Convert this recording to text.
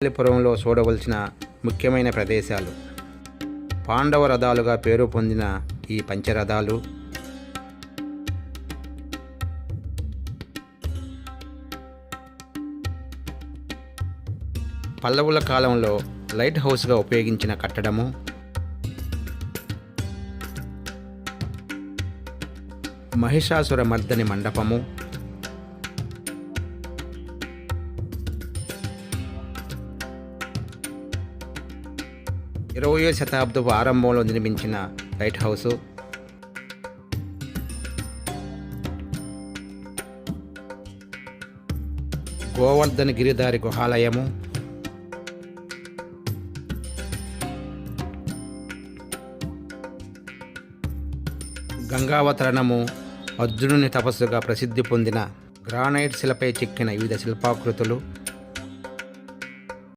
మహాబలిపురంలో చూడవలసిన ముఖ్యమైన ప్రదేశాలు. పాండవ రథాలుగా పేరు పొందిన ఈ పంచరథాలు పల్లవుల కాలంలో లైట్ హౌస్గా ఉపయోగించిన కట్టడము మహిషాసుర మర్దని మండపము ఇరవయో శతాబ్దపు ఆరంభంలో నిర్మించిన లైట్ హౌసు. గోవర్ధన గిరిధారి గుహాలయము. గంగావతరణము అర్జునుని తపస్సుగా ప్రసిద్ధి పొందిన గ్రానైట్ శిలపై చెక్కిన వివిధ శిల్పాకృతులు.